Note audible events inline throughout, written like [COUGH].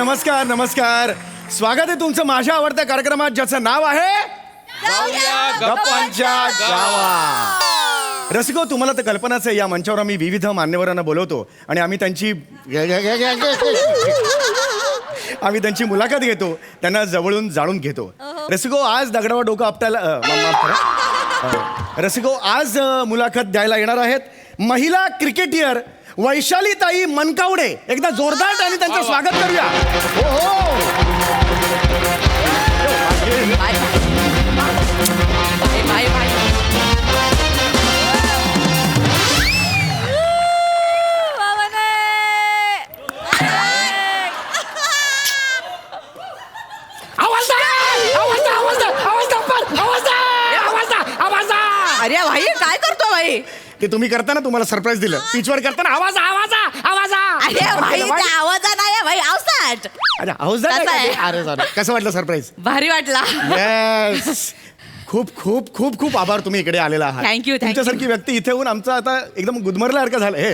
नमस्कार नमस्कार. स्वागत आहे तुमचं माझ्या आवडत्या कार्यक्रमात ज्याचं नाव आहे गप्पांच्या गावा. रसिको तुम्हाला तर कल्पनाच आहे या मंचावर आम्ही विविध मान्यवरांना बोलवतो आणि आम्ही त्यांची आम्ही त्यांची मुलाखत घेतो त्यांना जवळून जाणून घेतो. रसिको आज दगडावर डोकं आपटायला रसिको आज मुलाखत द्यायला येणार आहेत महिला क्रिकेटियर वैशालीताई मनकावडे. एकदा जोरदार आणि त्यांचं स्वागत करूया. हो हो. ते तुम्ही करताना तुम्हाला सरप्राईज दिलं. पिचवर करताना आवाज आवाज आवाज अरे भाई त्या आवाजा नाही भाई आवसाट अरे आवाज कसं आहे? अरे. कसं वाटलं सरप्राईज भारी वाटला. येस खूप खूप खूप खूप आभार तुम्ही इकडे आलेला आहात. Thank you, thank you. तुमच्यासारखी व्यक्ती इथे येऊन आमचं आता एकदम गुदमरल्यासारखं झालं हे.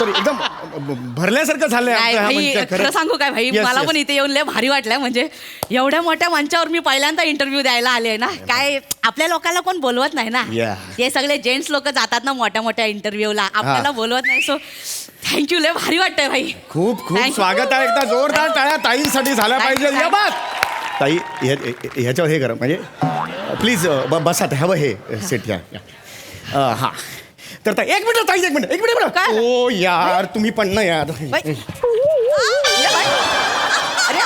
सॉरी एकदम भरल्यासारखं झालंय नाही आमचं हा भाई मंच. खरं सांगू काय भाई Yes, मला yes. पण इथे येऊन लय भारी वाटलंय म्हणजे एवढ्या मोठ्या मंचावर मी पहिल्यांदा इंटरव्ह्यू द्यायला आले ना काय आपल्या लोकांना कोण बोलवत नाही ना Yeah. ते सगळे जेंट्स लोक जातात ना मोठ्या मोठ्या इंटरव्ह्यूला आपल्याला बोलवत नाही सो थँक्यू लय भारी वाटतंय भाई खूप खूप Thank you. स्वागत आहे एकदा जोरदार टाळ्या ताईंसाठी झाल्या Thank you, पाहिजे thank you. ताई ह्या- ह्याच्यावर हे करा म्हणजे प्लीज बसा हवं हे सेट या हा तर ताई एक मिनिट ताई एक मिनिट एक मिनिट काय? ओ यार तुम्ही पण ना यार बाई. अरे बाई. अरे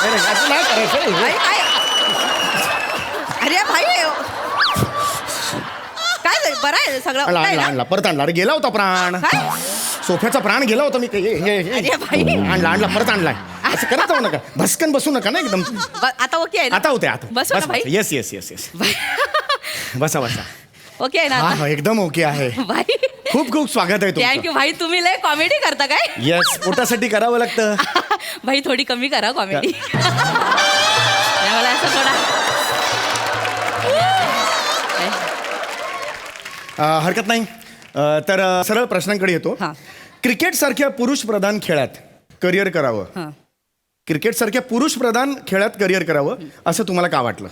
अरे, असं नाही करायचं. भाई काय अरे भाई काय झालं? बरं आहे सगळं आणला आणला ना? आणला परत आणला अरे गेला होता प्राण काय? सोफ्याचा प्राण गेला होता मी हे- हे- हे- अरे बाई. आणला आणला परत आणलाय असं करत जाऊ नका भस्कन बसू नका ना एकदम ब- आता ओके आहे ना आता होते आता बसू ना भाई येस येस येस येस बाई. बसा बसा ओके आहे ना? हा हा एकदम ओके आहे. [LAUGHS] भाई. खूप खूप स्वागत आहे तुमचं. थँक्यू भाई तुम्ही लय कॉमेडी करता काय? येस पोटासाठी करावं लागतं. [LAUGHS] भाई थोडी कमी करा कॉमेडी [LAUGHS] मला असं थोडा अं, हरकत नाही. अं, तर अं, सरळ प्रश्नांकडे येतो. हा. क्रिकेट सारख्या पुरुष प्रधान खेळात करिअर करावं. हा. क्रिकेट सारख्या पुरुष प्रधान खेळात करिअर करावं असं तुम्हाला का वाटलं?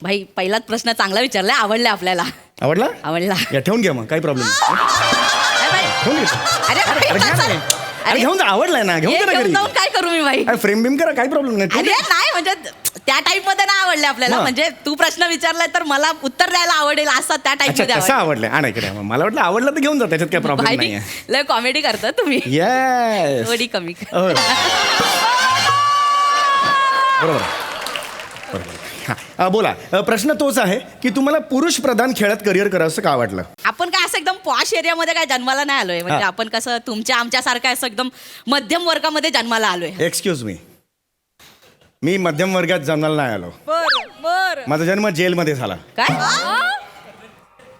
भाई पहिलाच प्रश्न चांगला विचारलाय आवडलाय आपल्याला. आवडला? आवडला. या ठेवून घ्या मग काही प्रॉब्लेम अरे भाई. ठेवून घ्या. अरे भाई, अरे घ्या ना. अरे घेऊन जा आवडलाय ना घेऊन हे जा ना घेऊन घरी. जाऊन काय करू मी भाई? अरे फ्रेम बिम करा काही प्रॉब्लेम नाही. ठेवून अरे द्या. नाही म्हणजे त्या टाईपमध्ये नाही आवडले आपल्याला. हा. म्हणजे तू प्रश्न विचारलाय तर मला उत्तर द्यायला आवडेल असा त्या अच्छा मध्ये कसं आवडेल. आवडलंय. हा नाही इकडे मला वाटलं आवडलं तर घेऊन जा त्याच्यात काही प्रॉब्लेम भाई नाही लय कॉमेडी करता तुम्ही. येस थोडी कमी बरोबर बरोबर बरोबर. हा बोला. प्रश्न तोच आहे की तुम्हाला पुरुष प्रधान खेळात करिअर करावं का वाटलं? आपण काय असं एकदम पॉश एरियामध्ये काय जन्माला नाही आलोय? म्हणजे. आपण कसं तुमच्या आमच्या सारखं असं एकदम मध्यम वर्गामध्ये जन्माला आलोय. एक्सक्यूज मी मी मध्यम वर्गात जन्माला नाही आलो. बर बर. माझा जन्म जेलमध्ये झाला. काय?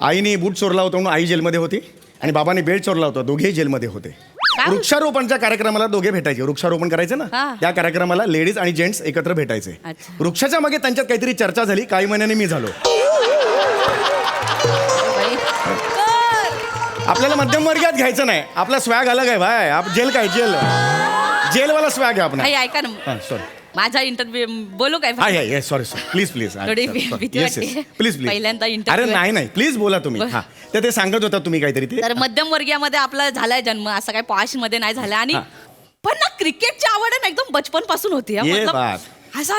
आईने बूट चोरला होता म्हणून आई जेलमध्ये होती आणि बाबाने बेल्ट चोरला होता. दोघेही जेलमध्ये होते? वृक्षारोपणच्या कार्यक्रमाला दोघे भेटायचे. वृक्षारोपण करायचं ना? हा. त्या कार्यक्रमाला लेडीज आणि जेंट्स एकत्र भेटायचे. अच्छा. वृक्षाच्या मागे त्यांच्यात काहीतरी चर्चा झाली. काही महिन्याने मी झालो. बाई. आपल्याला मध्यम वर्गात घ्यायचं नाही. आपला स्वॅग अलग आहे भाई. आप जेल काय? जेल. जेलवाला स्वॅग आहे आपण आई ऐका ना. हा सॉरी माझा इंटरव्ह्यू बोलू काय हा या सॉरी सॉरी प्लीज प्लीज थोडी भीती वाटते. प्लीज प्लीज पहिल्यांदा अरे interview नाही नाही. प्लीज बोला तुम्ही. हा. तर ते सांगत होता तुम्ही काहीतरी ते. तर मध्यम वर्गीयामध्ये आपला झालाय जन्म. असं काय पॉशमध्ये नाही झाला. आणि हा. पण ना क्रिकेटची आवड आहे ना एकदम बचपनपासून होती हा. ये मतलब बात. असा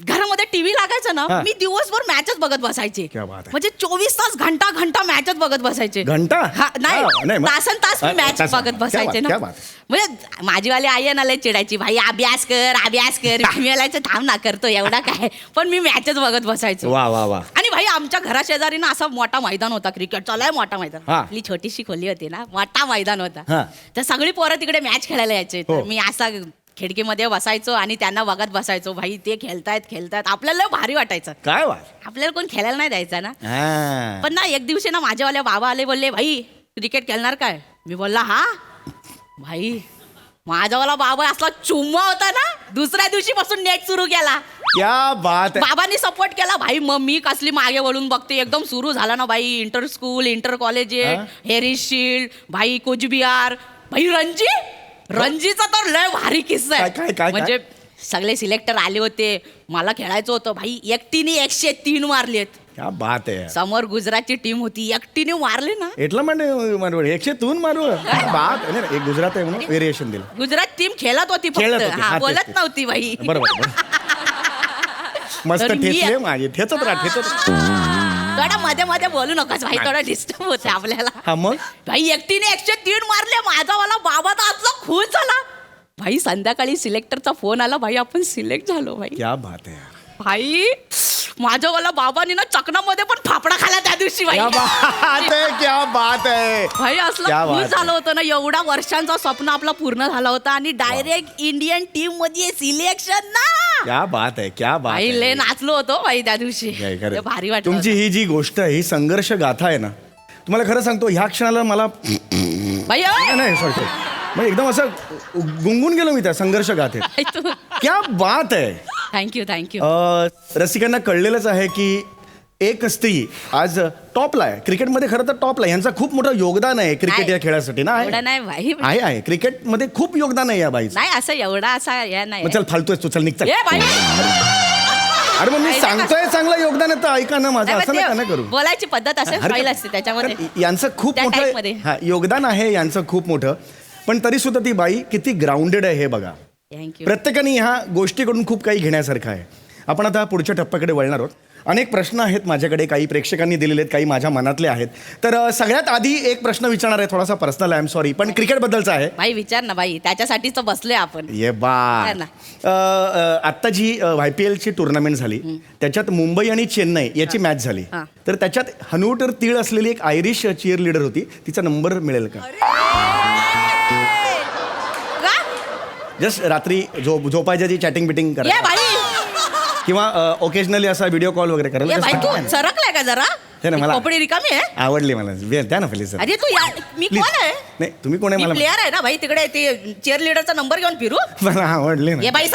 घरामध्ये टीव्ही लागायचा ना हा. मी दिवसभर मॅचच बघत बसायचे क्या बात आहे. म्हणजे चोवीस तास घंटा घंटा मॅचच बघत बसायचे घंटा? हा, नाही हा, नाही, मग- तासन तास मी हा, मॅच तासन. बघत क्या बसायचे बात, ना क्या बात. म्हणजे माझीवाली आई आहे ना लय चिडायची भाई अभ्यास कर अभ्यास कर [LAUGHS] मी म्हणायचं थांब ना करतो एवढा काय पण मी मॅचच बघत बसायचो वा वा वा आणि भाई आमच्या घरा शेजारी ना असा मोठा मैदान होता क्रिकेटचा लय मोठा मैदान हा. आपली छोटीशी खोली होती ना मोठा मैदान होता. तर सगळी पोरं तिकडे मॅच खेळायला यायचे तर हो. मी असा खिडकीमध्ये बसायचो आणि त्यांना बघत बसायचो. भाई ते खेळतायत खेळतायत. आपल्याला लय भारी वाटायचं. काय वा आपल्याला कोण खेळायला नाही द्यायचा ना? हा. पण ना एक दिवशी ना माझ्यावाले बाबा आले बोलले भाई क्रिकेट खेळणार काय? मी बोलला हा. भाई माझ्यावाला बाबा असला चुम्मा होता ना दुसऱ्या दिवशीपासून नेट सुरू केला. क्या बात आहे. बाबांनी सपोर्ट केला. भाई मग मी कसली मागे वळून बघते? एकदम सुरू झाला ना भाई इंटर स्कूल इंटर कॉलेज हा? हेरिस शिल्ड भाई कुचबिहार. भाई रणजी रणजीचा तर लय भारी किस्सा काय- काय- आहे काय- म्हणजे सगळे सिलेक्टर आले होते. मला खेळायचं होतं. भाई एकटीने एकशे तीन मारलेत. क्या बात आहे. समोर गुजरातची टीम होती. एकटीने मारले ना. एटला म्हणजे मारू एकशे दोन मारू काय बात आहे. ना एक गुजरात आहे म्हणून व्हेरिएशन दिलं. गुजरात टीम खेळत होती खेळत फक्त होती, हा, हा तेच, बोलत तेच. नव्हती भाई. बरोबर बरोबर. [LAUGHS] मस्त तर मी- ठेचले माझे. ठेचत राहा ठेचत राहा. थोडा मध्ये मध्ये बोलू नकोस भाई थोडा डिस्टर्ब होते आपल्याला. हा मग? भाई एकटीने एकशे तीन मारले माझा वाला बाबा तर आजला खुश झाला. भाई संध्याकाळी सिलेक्टरचा फोन आला भाई आपण सिलेक्ट झालो भाई. क्या बात आहे भाई माझ्या वाला बाबानी ना चकनामध्ये पण फाफडा खाला त्या दिवशी भाई [LAUGHS] क्या बात आहे क्या बात आहे. भाई क्या असलं बात. झालं होतं ना एवढा वर्षांचा स्वप्न आपला पूर्ण झाला होता आणि डायरेक्ट इंडियन टीममध्ये सिलेक्शन ना. क्या बात आहे क्या बात भाई लय नाचलो होतो भाई त्या दिवशी. काय खरं. ते भारी वाटलं तुमची ही जी गोष्ट आहे ही संघर्ष गाथा आहे ना तुम्हाला खरं सांगतो ह्या क्षणाला मला भाई अय! नाही सॉरी सॉरी एकदम असं गुंगून गेलो मी त्या संघर्ष गाथेत. भाई, तू क्या बात आहे. थँक्यू थँक्यू अ, रसिकांना कळलेलंच आहे की एक स्त्री आज टॉपला आहे. क्रिकेटमध्ये खरं तर टॉपला आहे. यांचं खूप मोठं योगदान आहे क्रिकेट नाही. या खेळासाठी. ना एवढं आहे नाही आहे आहे. क्रिकेटमध्ये खूप योगदान आहे या बाईचं. नाही असं एवढा असा या नाही मग चल फालतू तू चल निघ चल. ए अरे मग मी नाही, सांगतोय चांगलं योगदान आहे तर ऐका ना माझं. नाही, असं पण ते ना करू? बोलायची पद्धत असेल हरकत- स्टाईल असते त्याच्यामध्ये. कारण यांचं खूप त्या मोठं मध्ये. हा, योगदान आहे यांचं खूप मोठं. पण तरी सुद्धा ती बाई किती ग्राउंडेड आहे हे बघा. थँक्यू प्रत्येकाने ह्या गोष्टीकडून खूप काही घेण्यासारखं आहे. आपण आता पुढच्या टप्प्याकडे वळणार आहोत. अनेक प्रश्न आहेत माझ्याकडे काही प्रेक्षकांनी दिलेले आहेत काही माझ्या मनातले आहेत. तर अ, सगळ्यात आधी एक प्रश्न विचारणार आहे थोडासा पर्सनल आय एम सॉरी पण क्रिकेटबद्दलचा आहे. भाई विचार ना भाई त्याच्यासाठीच तर बसलोय आपण. ये बा. ना. आत्ता जी आय पी एलची टुर्नामेंट झाली त्याच्यात मुंबई आणि चेन्नई याची मॅच झाली. हा. तर त्याच्यात हनुटर तीळ असलेली एक आयरिश चीअर लीडर होती तिचा नंबर मिळेल का? का? जस्ट रात्री झोप झोपायच्या जी चॅटिंग बिटिंग ये करा भाई किंवा ओकेजनली असा व्हिडिओ कॉल वगैरे ये तू ना. सरकलाय का जरा? हे ना, मला- खोपडी रिकामी आहे. आवडली मला. द्या ना प्लीज सर अरे तू या मी. कोण आहे? नाही तुम्ही कोण आहे मी मला प्लेअर आहे ना भाई तिकडे ते चेअर लिडरचा नंबर घेऊन फिरू. [LAUGHS] मला आवडले ये ना बाई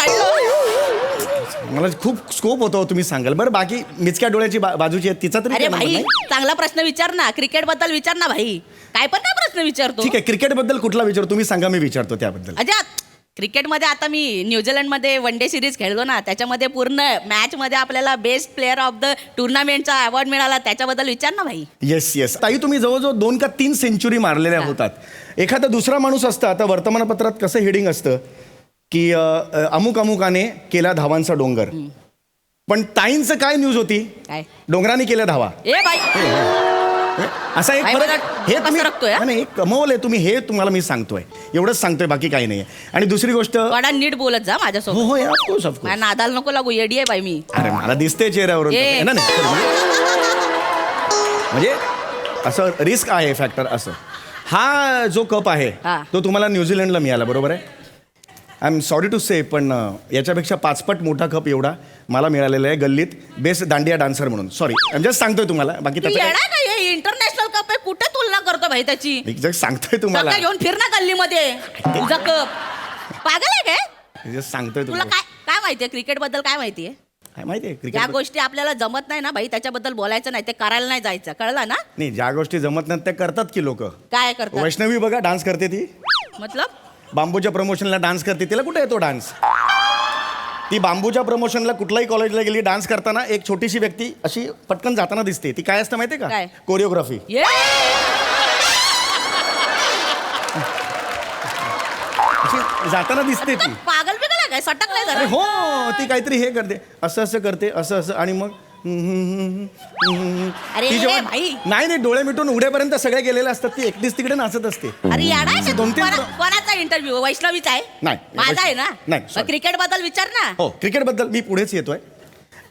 मला खूप स्कोप होतो तुम्ही सांगाल. बरं बाकी मिचक्या डोळ्याची बा- बाजूची आहे तिचा तरी अरे काय number भाई नाही? चांगला प्रश्न विचार ना. क्रिकेटबद्दल विचार ना भाई काय पण काय प्रश्न विचारतो. ठीक आहे क्रिकेटबद्दल कुठला विचार? तुम्ही सांगा मी विचारतो त्याबद्दल. अजात क्रिकेटमध्ये आता मी न्यूझीलंडमध्ये वन डे सिरीज खेळलो ना त्याच्यामध्ये पूर्ण मॅचमध्ये आपल्याला बेस्ट प्लेअर ऑफ द टुर्नामेंटचा अवॉर्ड मिळाला त्याच्याबद्दल विचार ना भाई. येस येस ताई तुम्ही जवळजवळ दोन का तीन सेंचुरी मारलेल्या होतात. एखादा दुसरा माणूस असता आता वर्तमानपत्रात कसं हेडिंग असतं? की अमुक अमुकाने केला धावांचा डोंगर. पण ताईंचं काय न्यूज होती? काय? डोंगराने केल्या धावा. ए भाई [LAUGHS] असा एक फरक हे तुम्ही रखतोय, हा? नाही, कमवलंय तुम्ही हे तुम्हाला मी सांगतोय. एवढंच सांगतोय बाकी काही नाही आणि दुसरी गोष्ट हो नीट बोलत जा माझ्यासोबत. हो ऑफकोर्स ऑफकोर्स माझ्या नादाला नको लागू येडी आहे बाई मी. अरे मला दिसते चेहऱ्यावरून ए. आहे ना नाही म्हणजे असं रिस्क आहे फॅक्टर असं. हा जो कप आहे हा. तो तुम्हाला न्यूझीलंडला मिळाला बरोबर आहे? I am sorry to say पण अं, याच्यापेक्षा पाचपट मोठा कप एवढा मला मिळालेला आहे गल्लीत. बेस्ट दांडिया डान्सर म्हणून. सॉरी जस्ट सांगतोय तुम्हाला बाकी तू त्याचं काय- हे इंटरनॅशनल कप आहे कुठे तुलना करतो भाई त्याची? सांगतोय तुम्हाला. सगळं घेऊन फिर ना गल्लीमध्ये तुझा कप पागल आहे काय? सांगतोय तुला तुम्हाला. काय काय माहितीये क्रिकेटबद्दल काय माहितीये काय माहितीये ज्या क्रिकेट गोष्टी आपल्याला जमत नाही ना भाई त्याच्याबद्दल बोलायचं नाही ते करायला नाही जायचं. कळलं ना? नाही ज्या गोष्टी जमत नाहीत त्या करतात की लोक. काय करतात? वैष्णवी बघा डान्स करते ती. मतलब? बांबूच्या प्रमोशनला डान्स करते तिला कुठे येतो डान्स? ती बांबूच्या प्रमोशनला कुठल्याही कॉलेजला गेली डान्स करताना एक छोटीशी व्यक्ती अशी पटकन जाताना दिसते. ती काय असतं माहितीये का? काय? कोरिओग्राफी ये! अशी जाताना दिसते ती. पागल बिगल आहे काय? सटकलाय अरे जरा हो ती काहीतरी हे करते असं असं करते असं असं. आणि मग अरे, ती जेव्हा- भाई. नाही नाही डोळे मिटून उड्यापर्यंत सगळे गेलेले असतात ती एकटीच तिकडे नाचत असते. अरे याडा आहे? दोन तीन कोणा- कोणाचा इंटरव्ह्यू वैष्णवीचा आहे? नाही, माझा आहे ना? नाही, sorry. क्रिकेटबद्दल विचार ना. हो क्रिकेटबद्दल मी पुढेच येतोय.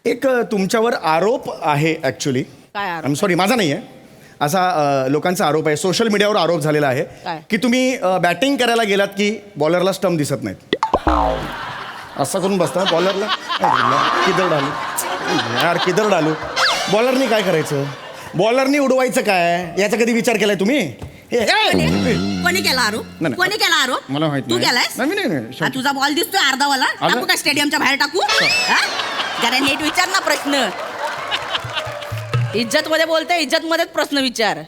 एक अ, तुमच्यावर आरोप आहे ऍक्च्युली काय आरोप सॉरी माझा नाही आहे असा अ, लोकांचा आरोप आहे. सोशल मीडियावर आरोप झालेला आहे काय? की तुम्ही बॅटिंग करायला गेलात की बॉलरला स्टंप दिसत नाहीत. असं करून बसता बॉलरला किदर डालू यार किदर डालू? बॉलरनी काय करायचं? बॉलरनी उडवायचं काय? याचा कधी विचार केलाय तुम्ही? हे- हे- कोणी केला आरोप? नाही. कोणी केला आरोप? मला माहीत तू नाही. केलायस? नाही, नाही, नाही. हा, तुझा बॉल दिसतोय अर्धावाला. अगं. टाकू का स्टेडियमच्या बाहेर टाकू? हा? जरा नीट विचार ना प्रश्न. इज्जत मध्ये बोलते इज्जत मध्येच प्रश्न विचार.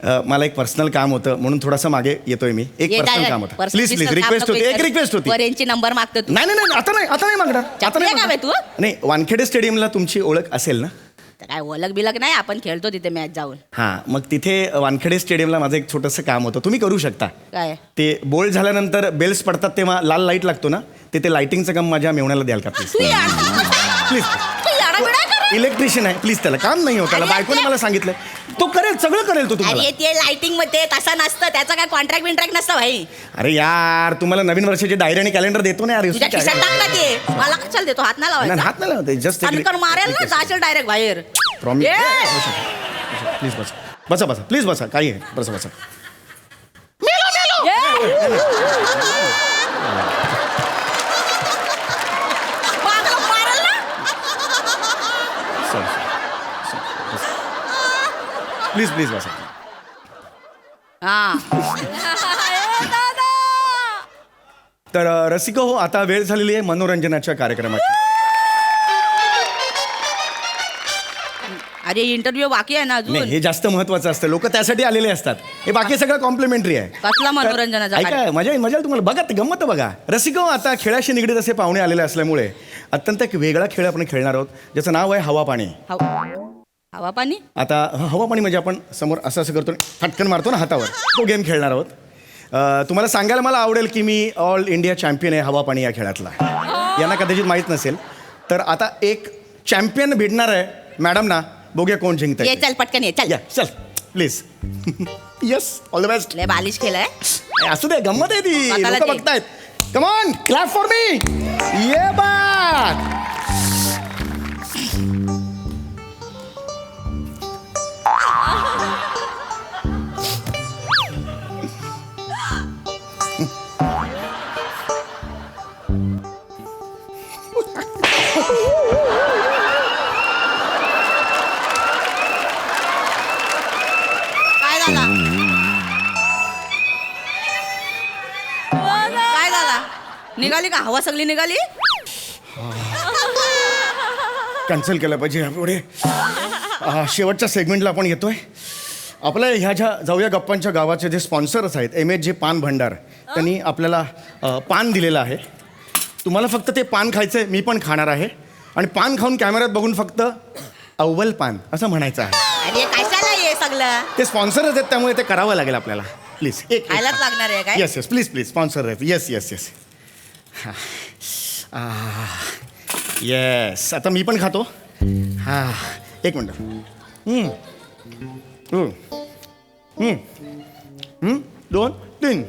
अ, मला एक पर्सनल काम होतं म्हणून थोडंसं मागे येतोय मी. एक पर्सनल. काम होतं. प्लीज प्लीज रिक्वेस्ट होती. एक. रिक्वेस्ट होती. वरेंची नंबर मागतो तू. नाही नाही नाही आता नाही आता नाही मागणार. आता नाही का मागणार. तू? नाही वानखेडे स्टेडियमला तुमची ओळख असेल ना? तर काय ओलक बिलक नाही आपण खेळतो तिथे मॅच जाऊन. हां मग तिथे वानखेडे स्टेडियमला माझं एक छोटंसं काम होतं. तुम्ही करू शकता. काय? ते बोल्ड झाल्यानंतर बेल्स पडतात तेव्हा लाल लाइट लागतो ना ते ते लाईटिंगचं काम माझ्या मेवण्याला द्याल का प्लीज तू प्लीज तू याडाबिडा कर. इलेक्ट्रिशियन आहे. प्लीज त्याला काम नाही होत त्याला अरे बायकोने ते- मला सांगितलं तो सगळं करेल तो तुम्हाला. अरे ते लाइटिंगमध्ये तसं नसतं त्याचं काय कॉन्ट्रॅक्ट बिंट्रॅक्ट नसतं भाई. अरे यार तुम्हाला नवीन वर्षाची डायरी आणि कॅलेंडर देतो ना यार तुझ्या खिशात? टाक ना ते. मला कशाला देतो? हात नाही नाही, लावायचा. हात नाही लावते जस्ट कणकण मारेल ना जाशील डायरेक्ट बाहेर. प्रॉमिस. प्लीज बसा बसा बसा प्लीज बसा काही आहे. बसा बसा ये. पागलं मारेल ना प्लीज प्लीज बसा. हा. तर अ, रसिको हो आता वेळ झालेली आहे मनोरंजनाच्या कार्यक्रमाची. अरे इंटरव्ह्यू बाकी आहे ना नाही अजून हे जास्त महत्वाचं असतं. लोक त्यासाठी आलेले असतात. हे बाकी सगळं कॉम्प्लिमेंटरी आहे. कसला मनोरंजनाचा ऐका मजा मजा येईल तुम्हाला. बघा ते गंमत बघा. रसिको आता खेळाशी निगडीत असे पाहुणे आलेले असल्यामुळे अत्यंत एक वेगळा खेळ आपण खेळणार आहोत ज्याचं नाव आहे हवा पाणी. हव- हवा पाणी? आता हवा पाणी म्हणजे आपण समोर असं असं करतो फटकन मारतो ना हातावर. तो गेम खेळणार आहोत. अ, तुम्हाला सांगायला मला आवडेल की मी ऑल इंडिया चॅम्पियन आहे हवा पाणी या खेळातला. यांना कदाचित माहीत नसेल. तर आता एक चॅम्पियन भेटणार आहे. मॅडम ना बघूया कोण जिंकत ये चल पटकन ये चल. या चल please yes all the best लय बालिश केलंय. असू दे गंमत आहे ती. स्वतःला लोक दे. बघतायत. कमॉन क्लॅप फॉर मी ये बात निघाली का? हवा सगळी निघाली? कॅन्सल केलं पाहिजे पुढे आ, शेवटच्या सेगमेंटला आपण येतोय. आपल्या ह्या ज्या जाऊया गप्पांच्या गावाचे जे स्पॉन्सर्स आहेत एम एच जे पान भंडार त्यांनी आपल्याला अ, पान दिलेलं आहे. तुम्हाला फक्त ते पान खायचं आहे मी पण खाणार आहे. आणि पान खाऊन कॅमेऱ्यात बघून फक्त अव्वल पान असं म्हणायचं आहे. अरे कशाला ये सगळं? ते स्पॉन्सरच आहेत त्यामुळे ते करावं लागेल आपल्याला. प्लीज एक खायलाच लागणार आहे काय? Yes yes please please sponsor आहेत. येस येस येस येस आता मी पण खातो. हा. एक मिनटं. दोन तीन.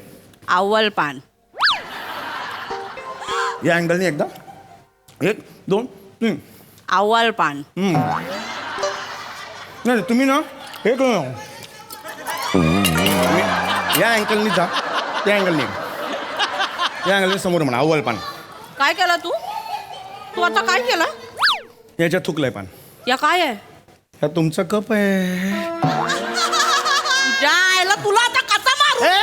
अव्वल पान. या अँगलने एकदा. एक दोन तीन. अव्वल पान. नाही तुम्ही ना हे करू या अँगलनी जा. त्या अँगलने या समोर म्हणा अव्वल पान. काय केला तू? तू आता काय केला? याच्यात थुकलंय पान. या काय आहे? या तुमचा कप आहे. जायला तुला आता कसा मारू? ए,